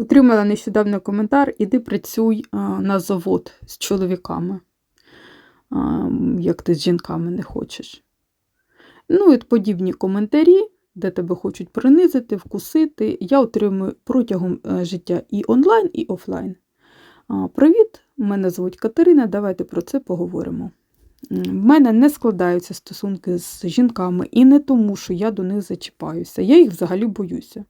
Отримала нещодавно коментар: іди працюй на завод з чоловіками, як ти з жінками не хочеш. Ну, і подібні коментарі, де тебе хочуть принизити, вкусити, я отримую протягом е, життя і онлайн, і офлайн. Привіт, мене звуть Катерина, давайте про це поговоримо. В мене не складаються стосунки з жінками і не тому, що я до них зачіпаюся. Я їх взагалі боюся.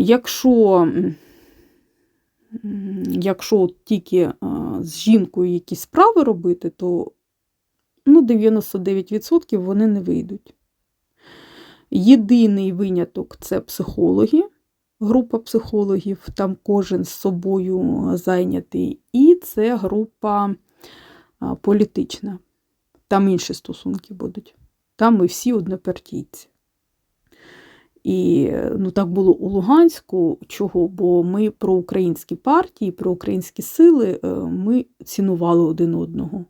Якщо, якщо тільки з жінкою якісь справи робити, то ну, 99% вони не вийдуть. Єдиний виняток це психологи, група психологів, там кожен з собою зайнятий, і це група політична. Там інші стосунки будуть. Там ми всі однопартійці. І ну, так було у Луганську. Чого? Бо ми про українські партії, про українські сили е, ми цінували один одного.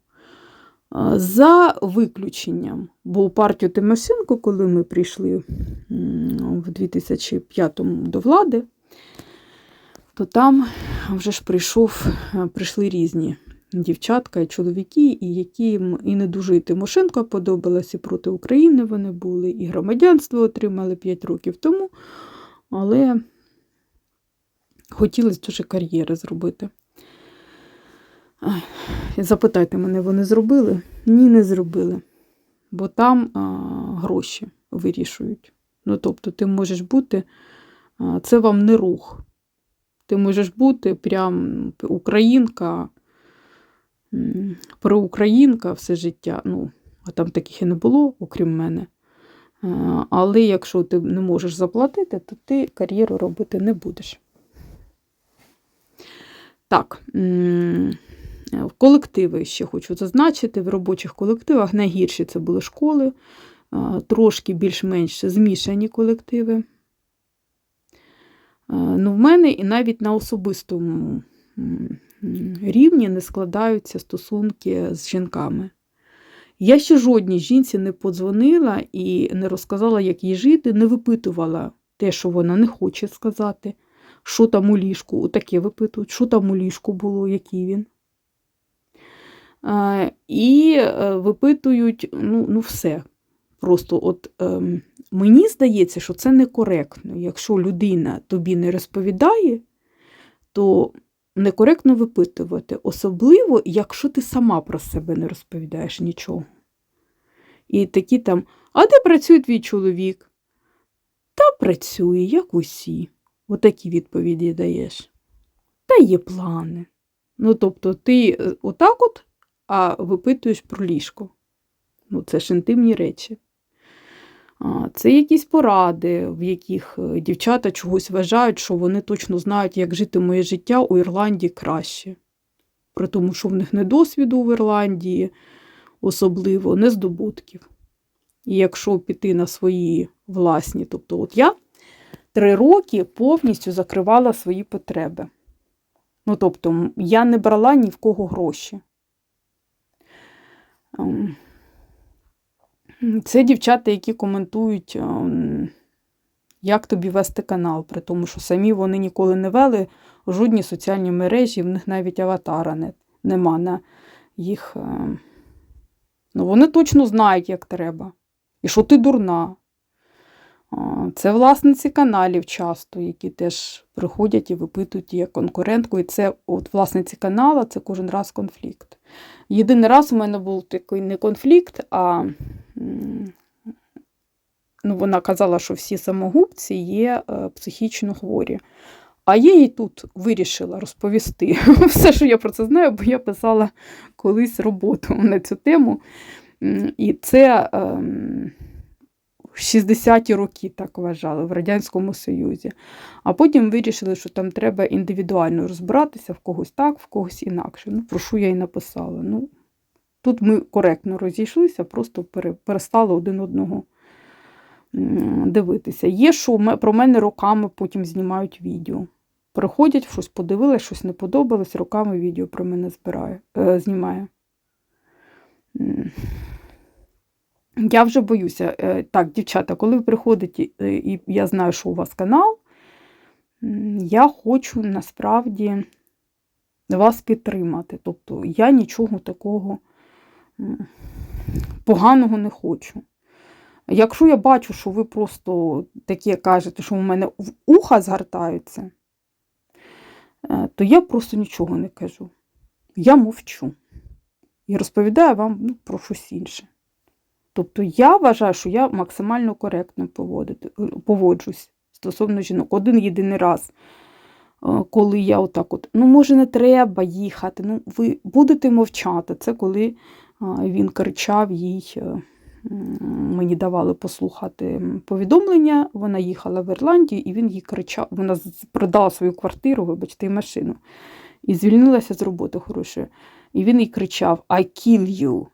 За виключенням, бо у партію Тимошенко, коли ми прийшли в 2005-му до влади, то там вже ж прийшов, е, прийшли різні дівчатка і чоловіки, і які і не дуже і Тимошенко подобалось, і проти України вони були, і громадянство отримали 5 років тому, але хотілося дуже кар'єри зробити. Ай, Запитайте мене, вони зробили? Ні, не зробили. Бо там а, гроші вирішують. Ну, тобто, ти можеш бути, а, це вам не рух. Ти можеш бути прям українка, проукраїнка все життя. Ну, а там таких і не було, окрім мене. Але якщо ти не можеш заплатити, то ти кар'єру робити не будеш. Так. колективи ще хочу зазначити, в робочих колективах найгірші це були школи, трошки більш-менш змішані колективи. А, Ну, в мене і навіть на особистому рівні не складаються стосунки з жінками. Я ще жодній жінці не подзвонила і не розказала, як їй жити, не випитувала те, що вона не хоче сказати, що там у ліжку, отаке випитують, що там у ліжку було, який він. І е, випитують ну, ну все. Просто от ем, мені здається, що це некоректно. Якщо людина тобі не розповідає, то некоректно випитувати, особливо, якщо ти сама про себе не розповідаєш нічого. І такі там, а де працює твій чоловік? Та працює, як усі. Отакі відповіді даєш. Та є плани. Ну, тобто, ти е, отак от а випитуєш про ліжко. Ну, це ж інтимні речі. Це якісь поради, в яких е, дівчата чогось вважають, що вони точно знають, як жити моє життя у Ірландії краще. При тому, що в них не досвіду в Ірландії, особливо, не здобутків. І якщо піти на свої власні, тобто, от я три роки повністю закривала свої потреби. Ну, тобто, я не брала ні в кого гроші. Це дівчата, які коментують, ем, як тобі вести канал, при тому, що самі вони ніколи не вели жодні соціальні мережі, в них навіть аватара не, нема на їх. ем, Ну, вони точно знають, як треба. І що ти дурна. Це власниці каналів часто, які теж приходять і випитують її конкурентку. І це от власниці канала це кожен раз конфлікт. Єдиний раз у мене був такий не конфлікт, а ну, вона казала, що всі самогубці є е, психічно хворі. А я їй тут вирішила розповісти все, що я про це знаю, бо я писала колись роботу на цю тему. І це ем, в 60-ті роки так вважали в Радянському Союзі. А потім вирішили, що там треба індивідуально розбиратися, в когось так, в когось інакше. Ну, про що я й написала. Ну, тут ми коректно розійшлися, просто перестали один одного дивитися. Є, що про мене роками потім знімають відео. Приходять, щось подивилися, щось не подобалось, роками відео про мене збирає, е, знімає. Я вже боюся. Е, Так, дівчата, коли ви приходите, е, і я знаю, що у вас канал, я хочу насправді вас підтримати. Тобто я нічого такого поганого не хочу. Якщо я бачу, що ви просто таке кажете, що у мене в уха згортаються, е, то я просто нічого не кажу. Я мовчу і розповідаю вам ну, про щось інше. Тобто я вважаю, що я максимально коректно поводжусь стосовно жінок. Один єдиний раз, е, коли я отак от, ну, може, не треба їхати, ну, ви будете мовчати. Це коли він кричав їй, е, мені давали послухати повідомлення, вона їхала в Ірландію, і він їй кричав, вона продала свою квартиру, вибачте, і машину, і звільнилася з роботи хорошої. І він їй кричав I kill you.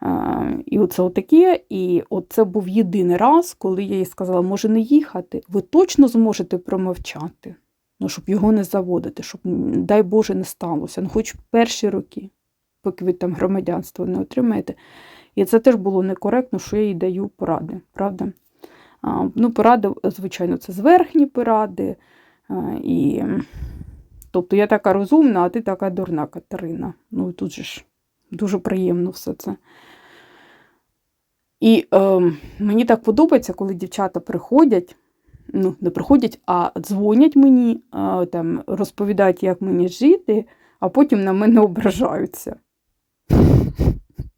А, І оце отаке. І це був єдиний раз, коли я їй сказала, може не їхати, ви точно зможете промовчати, ну, щоб його не заводити, щоб, дай Боже, не сталося. Ну, хоч перші роки, поки ви там громадянство не отримаєте. І це теж було некоректно, що я їй даю поради, правда? Ну, поради, звичайно, це зверхні поради. І, тобто я така розумна, а ти така дурна Катерина. Ну, тут же ж дуже приємно все це. І е, мені так подобається, коли дівчата приходять, ну, не приходять, а дзвонять мені, е, там, розповідають, як мені жити, а потім на мене ображаються.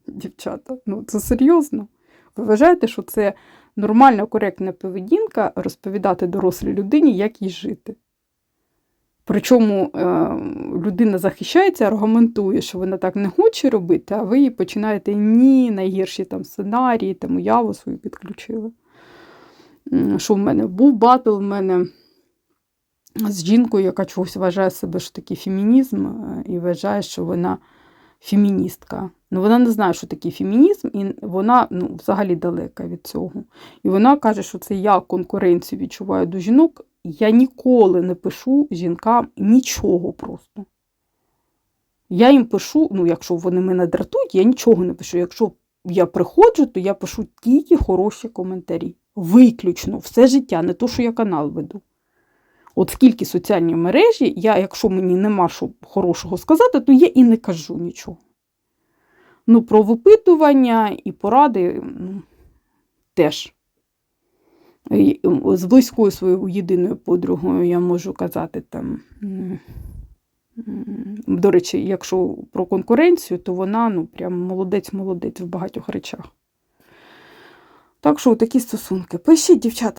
Дівчата, ну це серйозно. Ви вважаєте, що це нормальна, коректна поведінка розповідати дорослій людині, як їй жити? Причому е, людина захищається, аргументує, що вона так не хоче робити, а ви їй починаєте ні, найгірші там сценарії, там уяву свою підключили. Що в мене був батл в мене з жінкою, яка чогось вважає себе, що такий фемінізм, е, і вважає, що вона феміністка. Ну, вона не знає, що таке фемінізм, і вона ну, взагалі далека від цього. І вона каже, що це я конкуренцію відчуваю до жінок. Я ніколи не пишу жінкам нічого просто. Я їм пишу, ну, якщо вони мене дратують, я нічого не пишу. Якщо я приходжу, то я пишу тільки хороші коментарі. Виключно, все життя, не то, що я канал веду. От скільки соціальні мережі, я, якщо мені нема що хорошого сказати, то я і не кажу нічого. Ну, про випитування і поради ну, теж. З близькою своєю єдиною подругою я можу казати там. До речі, якщо про конкуренцію, то вона ну, прям молодець-молодець в багатьох речах. Так що такі стосунки. Пишіть, дівчата.